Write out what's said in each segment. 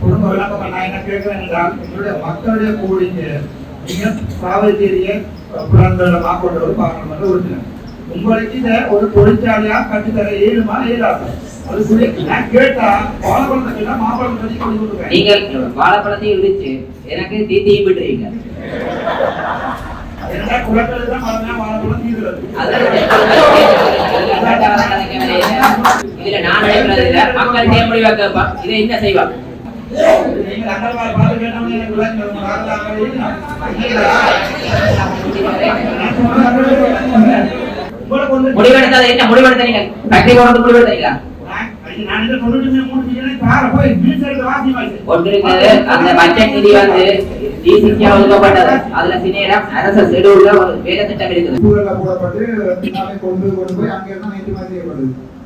குடும்ப விளக்கம் நான் என்ன கேட்கிறேன் என்றால் எங்களுடைய மக்களுடைய கோரிக்கை நீங்க சாவச்சேரிய புலன்கள மாக்கொண்டவர் பாராளுமன்ற உறுப்பினர் உங்களுக்கு இதை ஒரு தொழிற்சாலையா கட்டித்தர கொண்டு கொடுக்குறேன் நீங்கள் வாழைப்பழத்தையும் இடிச்சு எனக்கு தீத்தையும் விட்டுறீங்க என்ன இதுல நான் இல்ல. மக்கள் செய்ய முடிவா கேட்பா இதை என்ன வந்து முடிவெடுத்தது என்ன? முடிவெடுத்த நீங்க ஃபேக்டரி கொண்டு முடிவெடுத்தீங்களா? அந்த பட்ஜெட் நிதி வந்து டிசிசியா ஒதுக்கப்பட்டது. அதுல அரசு ஷெடியூல்ல ஒரு வேலை திட்டம் இருக்குது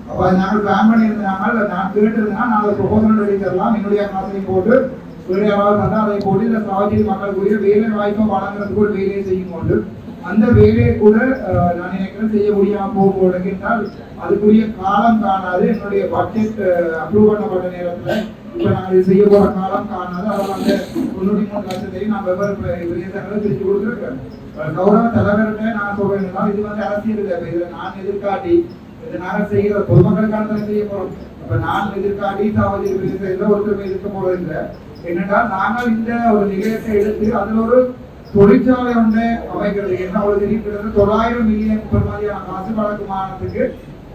ஊரில் அப்போ நாங்கள் பிளான் பண்ணியிருந்தாங்க நான் கேட்டிருந்தேன் நாங்கள் ப்ரொபோசல் ரெடி தரலாம். என்னுடைய காசையும் போட்டு வேறு யாராவது அதை போட்டு இந்த சாவச்சேரி மக்களுக்குரிய வேலை வாய்ப்பை வழங்குறதுக்கு ஒரு வேலையை செய்யும் கொண்டு அந்த வேலையை கூட நான் நினைக்கிறேன் செய்ய முடியாம போகும் என்றால் அதுக்குரிய காலம் காணாது. என்னுடைய பட்ஜெட் அப்ரூவ் பண்ணப்பட்ட நேரத்தில் இப்போ நாங்கள் இது செய்ய போற காலம் காணாது. அதனால் அந்த தொண்ணூற்றி மூணு லட்சத்தையும் நான் வெவ்வேறு விளையாட்டுகளை பிரித்து கொடுத்துருக்கேன். கௌரவ தலைவர்கிட்ட நான் சொல்றேன் இது வந்து அரசியல் தேவை. இதை நான் எதிர்காட்டி இது நாங்கள் செய்கிற பொதுமக்களுக்கான தான் செய்ய போறோம். இப்ப நான் எதிர்காட்டி சாவதி செய்யல ஒருத்தர் எதிர்க்க போறது இல்லை. என்னென்றால் நாங்கள் இந்த ஒரு நிலையத்தை எடுத்து அதில் ஒரு தொழிற்சாலை ஒன்று அமைக்கிறது. என்ன ஒரு தெரியும்? கிட்டத்தட்ட தொள்ளாயிரம் மில்லியன் மாதிரியான காசு வழக்கு மாநிலத்துக்கு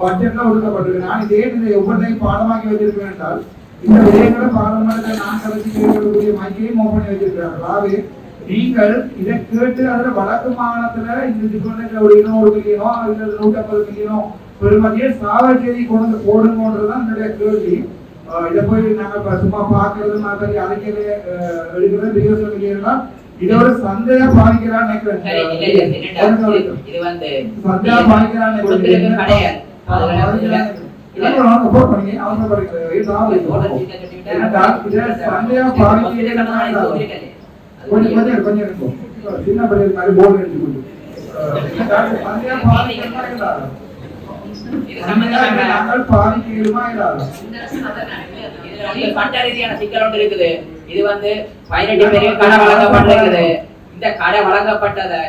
பட்ஜெட்ல ஒதுக்கப்பட்டிருக்கு. நான் இதே இதை ஒவ்வொன்றையும் பாடமாக்கி வச்சிருக்கேன் என்றால் இந்த விடயங்களை பாராளுமன்றத்தை நான் கலந்து கேட்கக்கூடிய மைக்கையும் ஓப்பன் பண்ணி வச்சிருக்கிறார்கள் அதாவது நீங்கள் இதை கேட்டு அதில் வழக்கு மாகாணத்துல இந்த டிபார்ட்மெண்ட்ல ஒரு இன்னும் ஒரு மில்லியனோ அல்லது நூற்றி ஐம்பது மில்லியனோ பெருமதியை சாவச்சேரி கொண்டு போடுங்கன்றதுதான் என்னுடைய கேள்வி. இதை போய் நாங்க சும்மா பாக்குறது மாதிரி அறிக்கையில எடுக்கிறது பிரியோசனம் இல்லையா இதை ஒரு சந்தையா பாதிக்கிறான்னு நினைக்கிறேன். இது- வந்து சந்தையா பாதிக்கிறான்னு கிடையாது. கொஞ்சம் ஒதுக்கல. கொஞ்சம் கொஞ்சம் இருக்கும் சின்ன பள்ளியில் மாதிரி போர்டு எடுத்து கொண்டு சந்தையா பாதிக்கிறதுனால சட்ட ரீதியான சிக்கல் ஒன்று இருக்குது. இது வந்து பதினெட்டு பேருக்கு கடை வழங்கப்பட்டிருக்குது. இந்த கடை வழங்கப்பட்டதை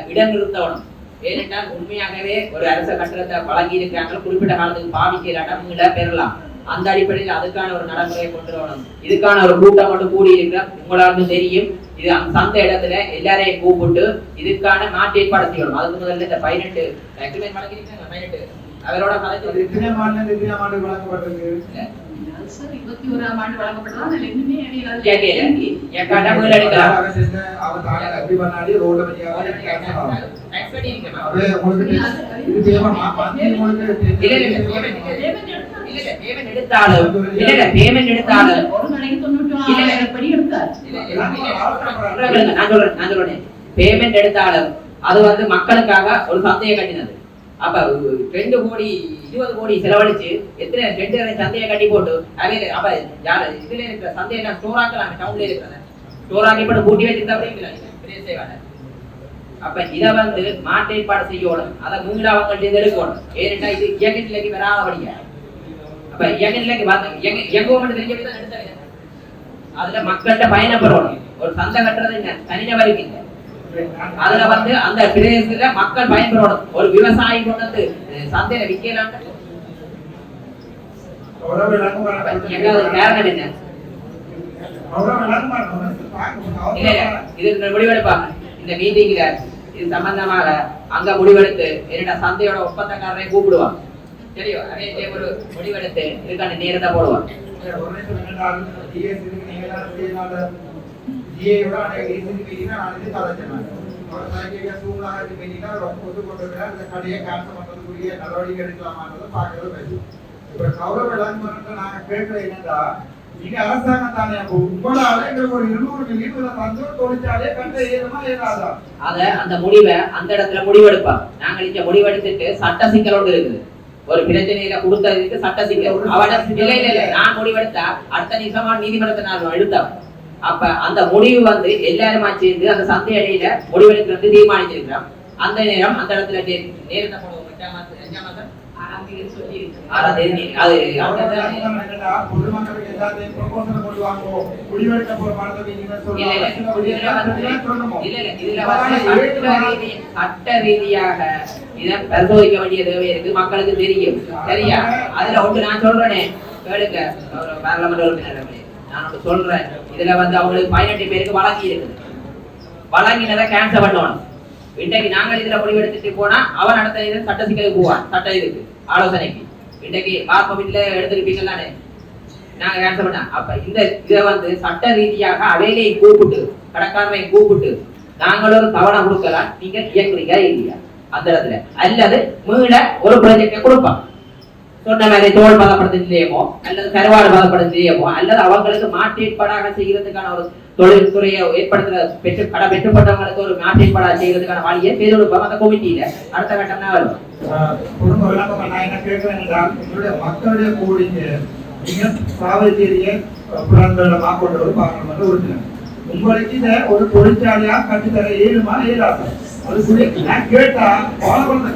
ஏனென்றால் உண்மையாகவே ஒரு அரச கட்டடத்தை வழங்கி இருக்கிறாங்க குறிப்பிட்ட காலத்துக்கு பாவிக்கிறாட்டா மீள பெறலாம் அந்த அடிப்படையில் அதுக்கான ஒரு நடைமுறையை கொண்டு வரணும். இதுக்கான ஒரு கூட்டம் மட்டும் கூடி இருக்கிற உங்களுக்கு தெரியும். இது அந்த சந்த இடத்துல எல்லாரையும் கூப்பிட்டு இதுக்கான மாற்று ஏற்பாடு செய்யணும். அதுக்கு முதல்ல இந்த பதினெட்டு வழங்கியிருக்காங்க. பதினெட்டு அவரோட கலைஞர் எத்தனை மாநிலம் எத்தனை ஆண்டு வழங்கப்பட்டிருக்கு சார் இருபத்தி ஓராம் ஆண்டு வழங்கப்பட்டதா? அதுல இன்னுமே இடையில கேட்கல என் கடை முதல்ல எடுக்கலாம் அவன் செஞ்ச அவன் தானே அப்படி பண்ணாடி ரோடு வழியாக கேன்சல் ஆகும் Tax பண்ணிருக்கேன். அப்படியே உங்களுக்கு இது தேவைமா மந்த்லி உங்களுக்கு இல்ல, இல்ல, இல்ல, payment இல்ல, இல்ல, payment எடுத்தாலும் பேமெண்ட் எடுத்தாலும் அது வந்து மக்களுக்காக ஒரு சந்தையை கட்டினது. அப்ப ரெண்டு கோடி இருபது கோடி செலவழிச்சு எத்தனை ரெண்டு சந்தையை கட்டி போட்டு அவையில அப்ப யார் இதுல இருக்கிற சந்தையை நான் ஸ்டோராக்கலாம் டவுன்ல இருக்கிறத. ஸ்டோராக்கி போட்டு பூட்டி வச்சிருந்தா அப்படிங்களா செய்வாங்க. அப்ப இத வந்து மாட்டு செய்யணும். அதை மூங்கில அவங்கள்ட்ட இருந்து எடுக்கணும். ஏன்னா இது இயக்க நிலைக்கு வராதபடியா அப்ப இயக்க நிலைக்கு எங்க இயங்க இயங்குவோம் தெரிஞ்ச தான் எடுத்தாங்க அதுல மக்கள்கிட்ட பயணப்படணும். ஒரு சந்தை கட்டுறது என்ன? தனிநபருக்கு இல்லை. அதுல வந்து அந்த பிரதேசத்துல மக்கள் பயன்படணும் ஒரு விவசாயி கொண்டு வந்து சந்தையில விக்கலான்னு காரணம் என்ன? இது முடிவெடுப்பாங்க. இந்த மீட்டிங்ல இது சம்பந்தமாக அங்க முடிவெடுத்து என்னடா சந்தையோட ஒப்பந்தக்காரரை கூப்பிடுவான் தெரியும்? அதே ஒரு முடிவெடுத்து இதுக்கான நேரத்தை போடுவான் ஒரு நிமிஷம் என்னென்றால் GS நான் இது அவர் சைக்கிளில் சூழ்நிலை இருக்கு meeting ல ரொம்ப ஒத்துக்கொண்டிருக்கிறார். இந்த கடையை cancel பண்றதுக்குரிய நடவடிக்கை எடுக்கலாமான்றதை பார்க்கறது பேசு. இப்ப கௌரவ விளங்குமன்றத்தை நாங்க கேட்கறது என்னன்னா, நீங்க அரசாங்கம் தானே அப்போ உங்களால எங்களுக்கு ஒரு இருநூறு மில்லியன் தொழிற்சாலையை கட்ட ஏறாதா அத அந்த முடிவை அந்த இடத்துல முடிவெடுப்பாங்க நாங்கள் இங்க முடிவெடுத்துட்டு சட்ட சிக்கலோடு இருக்குது ஒரு பிரச்சனையில கொடுத்ததுக்கு சட்ட சிக்கல் அவட இல்ல இல்ல இல்ல நான் முடிவெடுத்தா அடுத்த நிமிஷமா நீதிமன்றத்தை நான் எடுத்தேன் அப்ப அந்த முடிவு வந்து எல்லாருமா சேர்ந்து அந்த சந்தை இடையில முடிவெடுக்கிறது தீர்மானிச்சிருக்கிறோம் அந்த நேரம் அந்த இடத்துல நேரத்தை போடுவோம் வந்து வந்து சட்ட ரீதியாக இத பரிசோதிக்க வேண்டிய தேவை இருக்கு. மக்களுக்கு தெரியும். சரியா? அதுல ஒன்று நான் சொல்றேனே. கேளுங்க. பாராளுமன்ற உறுப்பினர்களே. நான் ஒன்று சொல்றேன். இதுல வந்து அவங்களுக்கு பதினெட்டு பேருக்கு வழங்கி இருக்குது. வழங்கினதை கேன்சல் பண்ணணும். இன்றைக்கு நாங்கள் இதுல முடிவெடுத்துட்டு போனா அவன் அடுத்த இது சட்ட சிக்கலுக்கு போவான். சட்ட இதுக்கு ஆலோசனைக்கு. இன்றைக்கு மார்க்க வீட்டுல எடுத்துருப்பீங்க தானே? நாங்க கேன்சல் பண்ண. அப்ப இந்த இதை வந்து சட்ட ரீதியாக அவையிலையும் கூப்பிட்டு கடைக்காரனையும் கூப்பிட்டு நாங்களும் ஒரு கவனம் கொடுக்கலாம் நீங்க இயக்குறீங்க இல்லையா? அந்த இடத்துல. அல்லது மீள ஒரு ப்ராஜெக்டை கொடுப்பான் சொன்ன மாதிரி தோல் பதப்படுத்த நிலையமோ அல்லது கருவாடு பதப்படுத்த நிலையமோ அல்லது அவங்களுக்கு மாற்றேற்பாடாக செய்யறதுக்கான ஒரு தொழில்துறையை ஏற்படுத்துற பெற்று கடை பெற்றுப்பட்டவங்களுக்கு ஒரு மாற்றேற்பாடாக செய்யறதுக்கான வழியை பேரொழுப்பம் அந்த கமிட்டியில அடுத்த கட்டம் தான் வரும் குடும்ப விளக்கம் நான் என்ன கேட்கிறேன் என்றால் எங்களுடைய மக்களுடைய கூடிங்க நீங்க சாவச்சேரிய புலன்களை மாக்கொண்ட ஒரு பாராளுமன்ற உறுப்பினர் உங்களுக்கு இதை ஒரு தொழிற்சாலையா கட்டித்தர ஏழுமா ஏழாது வாழைப்பழத்தை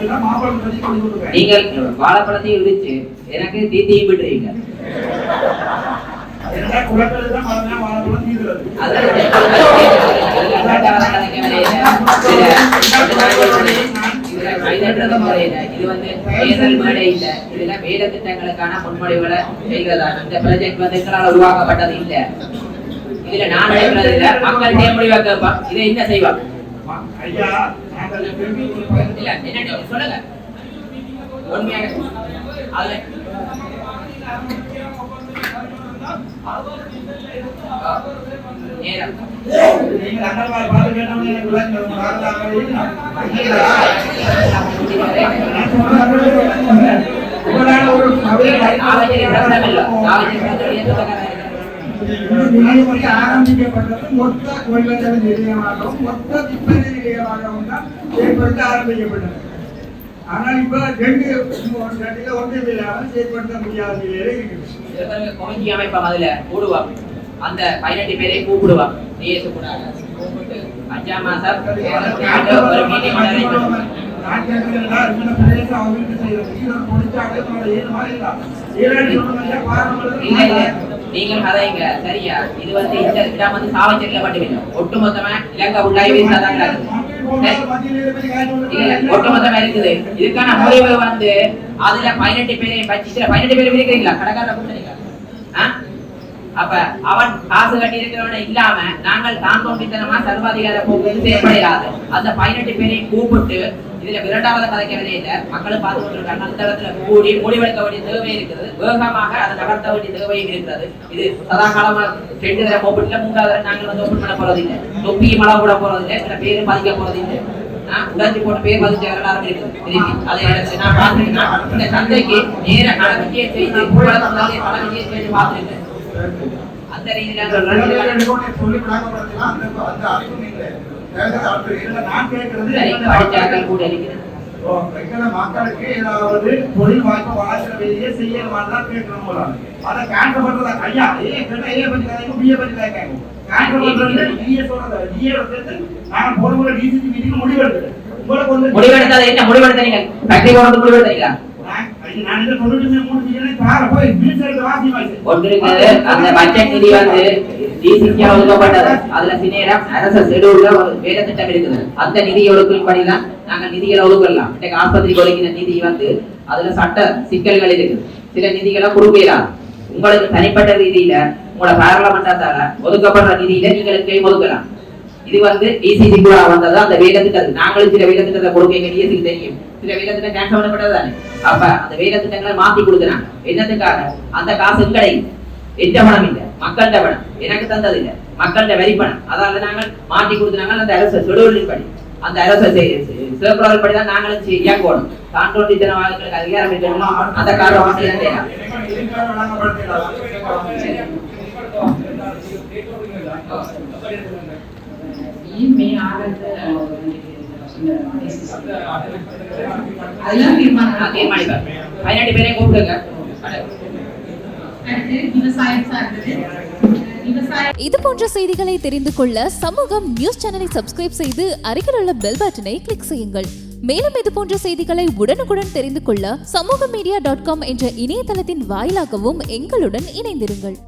நீங்கள் வாழைப்பழத்தையும் இடிச்சு எனக்கு தீத்தையும் விட்டுறீங்க. இது வந்து தேர்தல் மேடை இல்ல. இதுல வேலை திட்டங்களுக்கான முன்மொழிவுகளை செய்கிறதா இந்த ப்ராஜெக்ட் வந்து எங்களால் உருவாக்கப்பட்டது இல்ல. இதுல நான் மக்கள் இதை என்ன செய்வாங்க ஐயா நாங்கள் இல்ல என்ன சொல்லுங்க. அதுல நேரம் நீங்கள் கேட்டவங்க எனக்கு விளக்கம் உங்கள் உங்களால் ஒரு சபையை ஆலோசனை பிரச்சனை இல்ல ஆலோசனை பிரச்சனை எந்த ஆரம்பிக்கப்பட்டது மொத்த கொள்வதல் நிலையமாகவும் மொத்த விற்பனை நிலையமாகவும் தான் செயல்படுத்த ஆரம்பிக்கப்பட்டது. ஆனால் இப்ப ரெண்டு ரெண்டுல ஒன்றும் இல்லாமல் செயல்படுத்த முடியாத நிலையில இருக்குது. கமிட்டி அமைப்போம் அதுல கூடுவாங்க அந்த பதினெட்டு பேரை கூப்பிடுவாங்க டிஎஸ் கூட அஞ்சாம் மாசம் ஒரு மீட்டிங் அவங்களுக்கு செய்யறது. நீங்களும் நீங்கள் கதைங்க சரியா? இது வந்து இந்த இடம் வந்து சாவச்சேரியில மட்டுமில்லை. ஒட்டுமொத்தமா இலங்கை உள்ளாய் ஒட்டுமொத்தமா இருக்குது. இதுக்கான முடிவு வந்து அதுல பதினெட்டு பேரையும் பதினெட்டு பேர் இருக்கிறீங்களா? கடைக்காரரை கூப்பிடுறீங்களா அப்ப அவன் காசு கட்டி இருக்கிறவன இல்லாம நாங்கள் தான் தோன்றித்தனமா சர்வாதிகார போக்கு செயல்படையாது அந்த பதினெட்டு பேரையும் கூப்பிட்டு இதுல இரண்டாவது கதைக்க வேலையில மக்களும் பார்த்து கொண்டிருக்காங்க. அந்த இடத்துல கூடி முடிவெடுக்க வேண்டிய தேவை இருக்குது. வேகமாக அதை நகர்த்த வேண்டிய தேவையும் இருக்கிறது. இது சதா காலமா ரெண்டு தடவை கூப்பிட்டுல மூன்றாவது நாங்கள் வந்து ஓப்பன் பண்ண போறது இல்லை தொப்பிக்கு மழை கூட போறது இல்லை சில பேரும் பாதிக்க போறது இல்லை ஆ, உடைச்சு போட்டு பேர் பதிச்ச வரலாறு இருக்குது. திருப்பி. அதை நான் பார்த்துருக்கேன் இந்த சந்தைக்கு நேர நடவடிக்கையை செய்து ஊழல் முன்னாலே பல செய்து பார்த்துருக்கேன். அந்த ரீதியில மக்களுக்கு- ஏதாவது தொழில் வாய்ப்பு வளர்க்கிற வேலையை செய்யணுமான்னு தான் கேட்கணும் போல. அதை cancel பண்றதா? ஐயா, ஏ கேட்டா ஏ பத்தி கதைங்க, B பத்தி பண்றது சொல்றது. சேர்த்து முடிவெடுத்தது. உங்களுக்கு வந்து- முடிவெடுத்தது என்ன முடிவெடுத்தீங்க ஃபேக்டரி முடிவெடுத்தீங்களா அந்த பட்ஜெட் நிதி வந்து ஒதுக்கப்பட்டது அதுல சில இடம் அரசு ஷெடியூல்ல ஒரு வேலை திட்டம் இருக்குது அந்த நிதி ஒதுக்கும்படி படிதான் நாங்க நிதிகளை ஒதுக்கலாம் இன்னைக்கு ஆஸ்பத்திரிக்கு நிதி வந்து அதுல சட்ட சிக்கல்கள் இருக்குது சில நிதிகளை கொடுக்கலாம் உங்களுக்கு தனிப்பட்ட ரீதியில உங்களோட பாராளுமன்றத்தால ஒதுக்கப்படுற நிதியில நீங்கள் கை ஒதுக்கலாம் இது வந்து டிசிசி கூட வந்தது அந்த வேலை நாங்களும் சில வேலை திட்டத்தை கொடுக்க வேண்டிய டிஎஸ்சிக்கு தெரியும் சில வேலை திட்டம் கேன்சல் பண்ணப்பட்டது தானே அப்ப அந்த வேலை திட்டங்களை மாத்தி கொடுக்குறாங்க என்னத்துக்காக அந்த காசு கிடைக்கும் எந்த பணம் இல்ல மக்கள்கிட்ட பணம் எனக்கு தந்தது இல்ல மக்கள்கிட்ட வரி பணம் அதால நாங்கள் மாற்றி கொடுத்தாங்க அந்த அரசு ஷெடியூலின் படி அந்த அரசு சிவப்புறவர்கள் படி தான் நாங்களும் இயங்கணும் தாண்டோண்டி தினவாளுக்கு அதிகாரம் இருக்கணும் அந்த காரணம். மே ஆகிறது அதெல்லாம் தீர்மானம் தீர்மானிப்பார் பதினெட்டு பேரையும் கூப்பிடுங்க அடுத்து விவசாயம் சார்ந்தது இது போன்ற செய்திகளை தெரிந்து கொள்ள சமூகம் நியூஸ் சேனலை சப்ஸ்கிரைப் செய்து அருகில் உள்ள பெல் பட்டனை கிளிக் செய்யுங்கள். மேலும் இது போன்ற செய்திகளை உடனுக்குடன் தெரிந்து கொள்ள சமூக மீடியா டாட் காம் என்ற இணையதளத்தின் வாயிலாகவும் எங்களுடன் இணைந்திருங்கள்.